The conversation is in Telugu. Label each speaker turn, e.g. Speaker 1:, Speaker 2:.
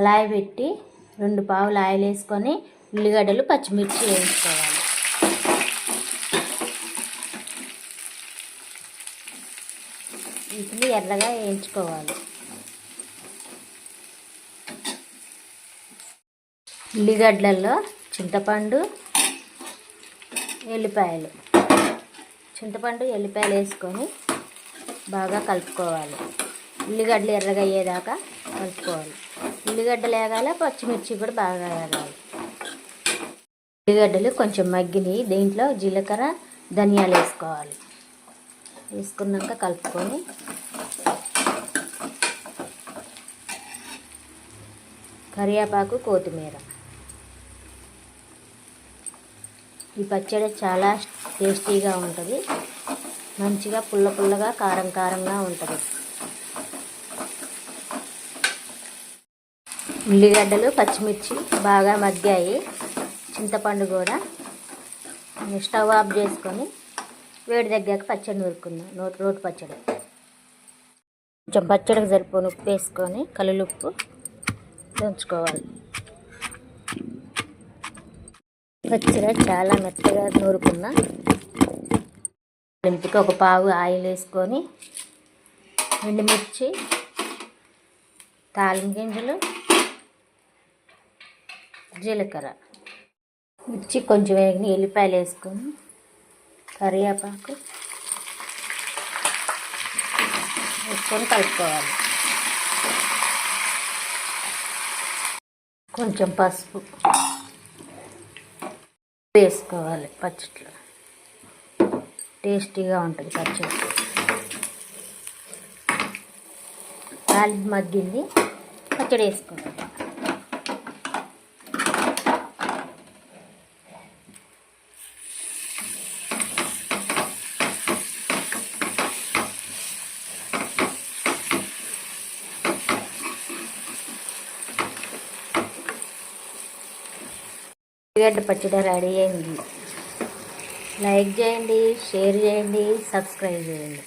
Speaker 1: కళాయి పెట్టి రెండు పావులు ఆయిల్ వేసుకొని ఉల్లిగడ్డలు పచ్చిమిర్చి వేయించుకోవాలి. వీటిని ఎర్రగా వేయించుకోవాలి. ఉల్లిగడ్డల్లో చింతపండు ఎల్లిపాయలు. చింతపండు ఎల్లిపాయలు వేసుకొని బాగా కలుపుకోవాలి. ఉల్లిగడ్డలు ఎర్రగా అయ్యేదాకా కలుపుకోవాలి. ఉల్లిగడ్డలు వేగాలి పచ్చిమిర్చి కూడా బాగా వేగాలి. ఉల్లిగడ్డలు కొంచెం మగ్గినవి దీంట్లో జీలకర్ర ధనియాలు వేసుకోవాలి. వేసుకున్నాక కలుపుకొని కరివేపాకు కొత్తిమీర. ఈ పచ్చడి చాలా టేస్టీగా ఉంటుంది. మంచిగా పుల్ల పుల్లగా కారం కారంగా ఉంటుంది. ఉల్లిగడ్డలు పచ్చిమిర్చి బాగా మగ్గాయి. చింతపండు కూడా. స్టవ్ ఆఫ్ చేసుకొని వేడి దగ్గరకు పచ్చడి నూరుకుందాం నోటి రోటి పచ్చడి. కొంచెం పచ్చడికి సరిపోని ఉప్పు వేసుకొని కలులుప్పు దంచుకోవాలి. పచ్చడి చాలా మెత్తగా నూరుకున్నా. ఇంటికి ఒక పావు ఆయిల్ వేసుకొని ఎండుమిర్చి తాలిం గింజలు జీలకర్ర. మిర్చి కొంచెం వేగిన ఎల్లిపాయలు వేసుకొని కరివేపాకు వేసుకొని కలుపుకోవాలి. కొంచెం పసుపు వేసుకోవాలి పచ్చట్లో. టేస్టీగా ఉంటుంది పచ్చడి. తాలింపు మగ్గింది పచ్చడి వేసుకోవాలి ఉల్లిగడ్డ పచ్చడి రెడీ అయింది. లైక్ చేయండి షేర్ చేయండి సబ్స్క్రైబ్ చేయండి.